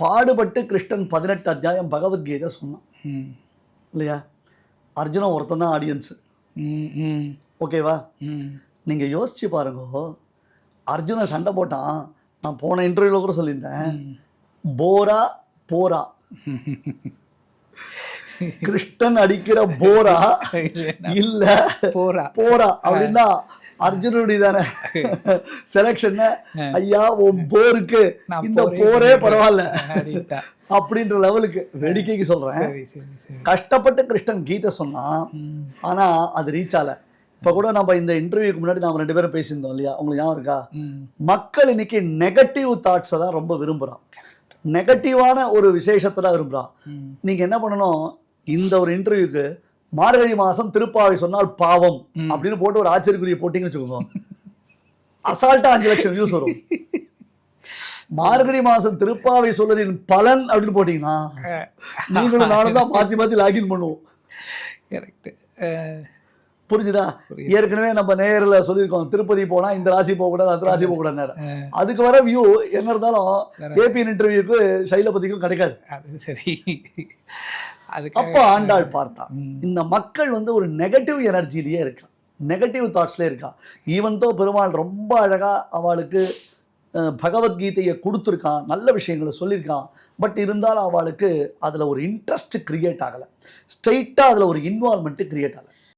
பாடுபட்டு கிருஷ்ணன் பதினெட்டு அத்தியாயம் பகவத்கீதை சொன்னான். ம். இல்லையா? அர்ஜுனன் ஒருத்தன் தான் ஆடியன்ஸு ம் ம். ஓகேவா? ம். நீங்கள் யோசிச்சு பாருங்க. அர்ஜுனன் சண்டை போட்டான். நான் போன இன்டர்வியூவில் கூட சொல்லியிருந்தேன். போரா போரா. கிருஷ்ணன் அடிக்கிற போரா இல்ல போரா. போரா அப்படின்னா அர்ஜுனுடைய தானே? செலக்ஷன் ஐயா உன் போருக்கு இந்த போரே போரே பரவாயில்ல. அப்படின்ற லெவலுக்கு வேடிக்கைக்கு சொல்றேன். கஷ்டப்பட்டு கிருஷ்ணன் கீதை சொன்னான் ம். ஆனா அது ரீச் ஆகல. இப்ப கூட நம்ம இந்த இன்டர்வியூக்கு முன்னாடி நாம ரெண்டு பேரும் பேசியிருந்தோம் இல்லையா? உங்களுக்கு ஞாபகம் இருக்கா? மக்கள் இன்னைக்கு நெகட்டிவ் தாட்ஸை தான் ரொம்ப விரும்புறான். நெகட்டிவான ஒரு விசேஷத்தை தான் விரும்புறான். நீங்க என்ன பண்ணணும்? இந்த ஒரு இன்டர்வியூக்கு மார்கழி மாசம் திருப்பாவை சொன்னால் பாவம் அப்படின்னு போட்டு ஒரு ஆச்சரியக்குரிய போட்டிங்கன்னு வச்சுக்கோங்க. அசால்ட்டா அஞ்சு லட்சம் வியூஸ் வரும். மார்கழி மாசம் திருப்பாவை சொல்வதின் பலன் அப்படின்னு போட்டீங்கன்னா நீங்களும் நானும் தான் மாத்தி மாத்தி லாகின் பண்ணுவோம். கரெக்டு புரிஞ்சுதா? ஏற்கனவே நம்ம நேர்ல சொல்லியிருக்கோம் திருப்பதி போனா இந்த ராசி போக கூடாது அந்த ராசி போக கூடாது அதுக்கு வர வியூ என்ன இருந்தாலும் ஏபிஎன் இன்டர்வியூக்கு சைலபதிக்கும் கிடைக்காது. சரி. அப்ப ஆண்டாள் பார்த்தா. இந்த மக்கள் வந்து ஒரு நெகட்டிவ் எனர்ஜிலேயே இருக்கா. நெகட்டிவ் தாட்ஸ்லேயே இருக்கா. ஈவன் தோ பெருமாள் ரொம்ப அழகா அவளுக்கு பகவத்கீதையை கொடுத்துருக்கான் நல்ல விஷயங்களை சொல்லியிருக்கான் பட் இருந்தாலும் அவளுக்கு அதுல ஒரு இன்ட்ரெஸ்ட் கிரியேட் ஆகலை. ஸ்ட்ரெயிட்டாக அதுல ஒரு இன்வால்மெண்ட் கிரியேட் ஆகலை.